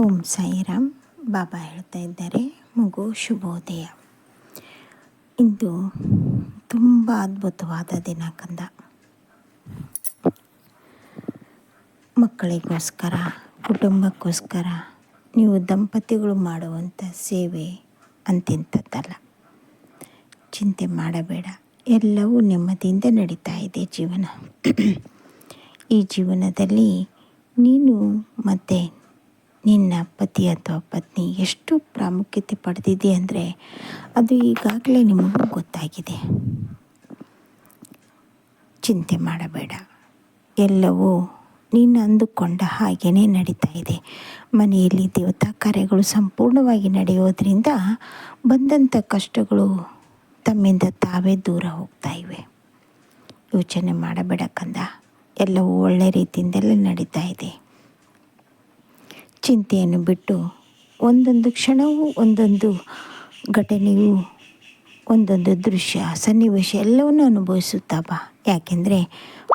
ಓಂ ಸಾಯಿರಾಮ್. ಬಾಬಾ ಹೇಳ್ತಾ ಇದ್ದಾರೆ, ಮಗು ಶುಭೋದಯ. ಇಂದು ತುಂಬ ಅದ್ಭುತವಾದ ದಿನ ಕಂದ ಮಕ್ಕಳಿಗೋಸ್ಕರ, ಕುಟುಂಬಕ್ಕೋಸ್ಕರ ನೀವು ದಂಪತಿಗಳು ಮಾಡುವಂಥ ಸೇವೆ ಅಂತಿಂಥದ್ದಲ್ಲ. ಚಿಂತೆ ಮಾಡಬೇಡ, ಎಲ್ಲವೂ ನೆಮ್ಮದಿಯಿಂದ ನಡೀತಾ ಇದೆ ಜೀವನ. ಈ ಜೀವನದಲ್ಲಿ ನೀನು ಮತ್ತು ನಿನ್ನ ಪತಿ ಅಥವಾ ಪತ್ನಿ ಎಷ್ಟು ಪ್ರಾಮುಖ್ಯತೆ ಪಡೆದಿದೆ ಅಂದರೆ ಅದು ಈಗಾಗಲೇ ನಿಮಗೂ ಗೊತ್ತಾಗಿದೆ. ಚಿಂತೆ ಮಾಡಬೇಡ. ಎಲ್ಲವೂ ನೀನು ಅಂದುಕೊಂಡ ಹಾಗೆಯೇ ನಡೀತಾ ಇದೆ. ಮನೆಯಲ್ಲಿ ದೇವತಾ ಕಾರ್ಯಗಳು ಸಂಪೂರ್ಣವಾಗಿ ನಡೆಯೋದ್ರಿಂದ ಬಂದಂಥ ಕಷ್ಟಗಳು ತಮ್ಮಿಂದ ತಾವೇ ದೂರ ಹೋಗ್ತಾ ಇವೆ. ಯೋಚನೆ ಮಾಡಬೇಡ ಕಂದ. ಎಲ್ಲವೂ ಒಳ್ಳೆ ರೀತಿಯಿಂದಲೇ ನಡೀತಾ ಇದೆ. ಚಿಂತೆಯನ್ನು ಬಿಟ್ಟು ಒಂದೊಂದು ಕ್ಷಣವೂ, ಒಂದೊಂದು ಘಟನೆಯು, ಒಂದೊಂದು ದೃಶ್ಯ, ಸನ್ನಿವೇಶ ಎಲ್ಲವನ್ನು ಅನುಭವಿಸುತ್ತಾ ಬಾ. ಯಾಕೆಂದರೆ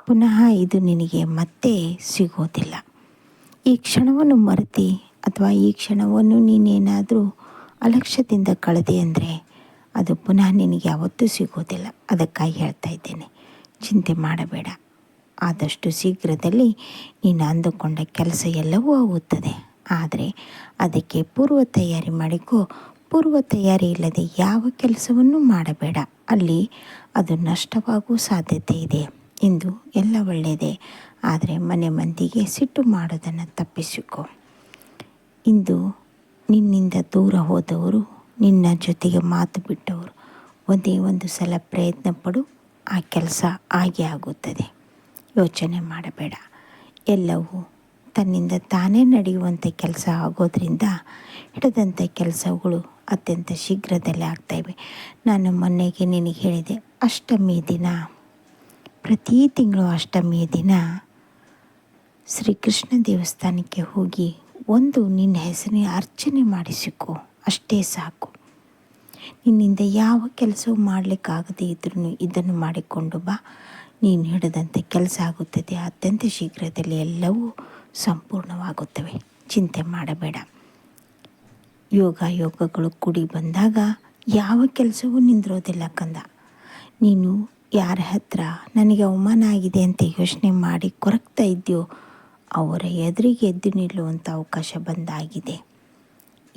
ಪುನಃ ಇದು ನಿನಗೆ ಮತ್ತೆ ಸಿಗೋದಿಲ್ಲ. ಈ ಕ್ಷಣವನ್ನು ಮರೆತಿ ಅಥವಾ ಈ ಕ್ಷಣವನ್ನು ನೀನೇನಾದರೂ ಅಲಕ್ಷ್ಯದಿಂದ ಕಳೆದೆ ಅಂದರೆ ಅದು ಪುನಃ ನಿನಗೆ ಯಾವತ್ತೂ ಸಿಗೋದಿಲ್ಲ. ಅದಕ್ಕಾಗಿ ಹೇಳ್ತಾ ಇದ್ದೇನೆ. ಚಿಂತೆ ಮಾಡಬೇಡ. ಆದಷ್ಟು ಶೀಘ್ರದಲ್ಲಿ ನೀನು ಅಂದುಕೊಂಡ ಕೆಲಸ ಎಲ್ಲವೂ ಆಗುತ್ತದೆ. ಆದರೆ ಅದಕ್ಕೆ ಪೂರ್ವ ತಯಾರಿ ಮಾಡಿಕೋ. ಪೂರ್ವ ತಯಾರಿ ಇಲ್ಲದೆ ಯಾವ ಕೆಲಸವನ್ನು ಮಾಡಬೇಡ. ಅಲ್ಲಿ ಅದು ನಷ್ಟವಾಗುವ ಸಾಧ್ಯತೆ ಇದೆ. ಇಂದು ಎಲ್ಲ ಒಳ್ಳೆಯದೇ ಆದರೆ ಮನೆ ಮಂದಿಗೆ ಸಿಟ್ಟು ಮಾಡೋದನ್ನು ತಪ್ಪಿಸಿಕೊ. ಇಂದು ನಿನ್ನಿಂದ ದೂರ ಹೋದವರು, ನಿನ್ನ ಜೊತೆಗೆ ಮಾತು ಬಿಟ್ಟವರು, ಒಂದೇ ಒಂದು ಸಲ ಪ್ರಯತ್ನ ಪಡು, ಆ ಕೆಲಸ ಆಗಿ ಆಗುತ್ತದೆ. ಯೋಚನೆ ಮಾಡಬೇಡ. ಎಲ್ಲವೂ ತನ್ನಿಂದ ತಾನೇ ನಡೆಯುವಂಥ ಕೆಲಸ ಆಗೋದ್ರಿಂದ ಹಿಡಿದಂಥ ಕೆಲಸಗಳು ಅತ್ಯಂತ ಶೀಘ್ರದಲ್ಲೇ ಆಗ್ತಾಯಿವೆ. ನಾನು ಮೊನ್ನೆಗೆ ನಿನಗೆ ಹೇಳಿದೆ, ಅಷ್ಟಮಿ ದಿನ, ಪ್ರತಿ ತಿಂಗಳು ಅಷ್ಟಮಿಯ ದಿನ ಶ್ರೀಕೃಷ್ಣ ದೇವಸ್ಥಾನಕ್ಕೆ ಹೋಗಿ ಒಂದು ನಿನ್ನ ಹೆಸರಿನ ಅರ್ಚನೆ ಮಾಡಿಸಿಕೊ ಅಷ್ಟೇ ಸಾಕು. ನಿನ್ನಿಂದ ಯಾವ ಕೆಲಸವೂ ಮಾಡಲಿಕ್ಕಾಗದೇ ಇದ್ರೂ ಇದನ್ನು ಮಾಡಿಕೊಂಡು ಬಾ. ನೀನು ಹಿಡಿದಂಥ ಕೆಲಸ ಆಗುತ್ತದೆ. ಅತ್ಯಂತ ಶೀಘ್ರದಲ್ಲಿ ಎಲ್ಲವೂ ಸಂಪೂರ್ಣವಾಗುತ್ತವೆ. ಚಿಂತೆ ಮಾಡಬೇಡ. ಯೋಗ, ಯೋಗಗಳು ಕೂಡಿ ಬಂದಾಗ ಯಾವ ಕೆಲಸವೂ ನಿಂದಿರೋದಿಲ್ಲ ಕಂದ. ನೀನು ಯಾರ ಹತ್ರ ನನಗೆ ಅವಮಾನ ಆಗಿದೆ ಅಂತ ಯೋಚನೆ ಮಾಡಿ ಕೊರಗ್ತಾ ಇದೆಯೋ ಅವರ ಎದುರಿಗೆ ಎದ್ದು ನಿಲ್ಲುವಂಥ ಅವಕಾಶ ಬಂದಾಗಿದೆ.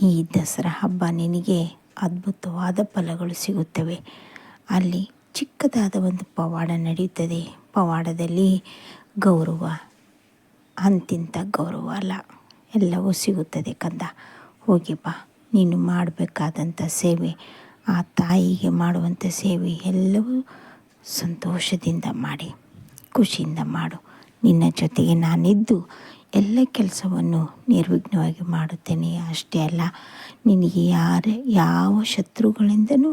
ಈ ದಸರಾ ಹಬ್ಬ ನಿನಗೆ ಅದ್ಭುತವಾದ ಫಲಗಳು ಸಿಗುತ್ತವೆ. ಅಲ್ಲಿ ಚಿಕ್ಕದಾದ ಒಂದು ಪವಾಡ ನಡೆಯುತ್ತದೆ ಪವಾಡದಲ್ಲಿ ಗೌರವ, ಅಂತಿಂತ ಗೌರವ ಅಲ್ಲ, ಎಲ್ಲವೂ ಸಿಗುತ್ತದೆ ಕಂದ. ಹೋಗಿ ಬಾ, ನೀನು ಮಾಡಬೇಕಾದಂಥ ಸೇವೆ, ಆ ತಾಯಿಗೆ ಮಾಡುವಂಥ ಸೇವೆ ಎಲ್ಲವೂ ಸಂತೋಷದಿಂದ ಮಾಡಿ, ಖುಷಿಯಿಂದ ಮಾಡು. ನಿನ್ನ ಜೊತೆಗೆ ನಾನಿದ್ದು ಎಲ್ಲ ಕೆಲಸವನ್ನು ನಿರ್ವಿಘ್ನವಾಗಿ ಮಾಡುತ್ತೇನೆ. ಅಷ್ಟೇ ಅಲ್ಲ, ನಿನಗೆ ಯಾರ, ಯಾವ ಶತ್ರುಗಳಿಂದನೂ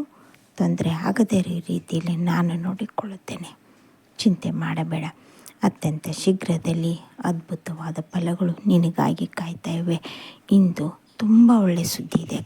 ತೊಂದರೆ ಆಗದೇ ರೀತಿಯಲ್ಲಿ ನಾನು ನೋಡಿಕೊಳ್ಳುತ್ತೇನೆ. ಚಿಂತೆ ಮಾಡಬೇಡ. ಅತ್ಯಂತ ಶೀಘ್ರದಲ್ಲಿ ಅದ್ಭುತವಾದ ಫಲಗಳು ನಿನಗಾಗಿ ಕಾಯ್ತಾ ಇವೆ. ಇಂದು ತುಂಬ ಒಳ್ಳೆಯ ಸುದ್ದಿ ಇದೆ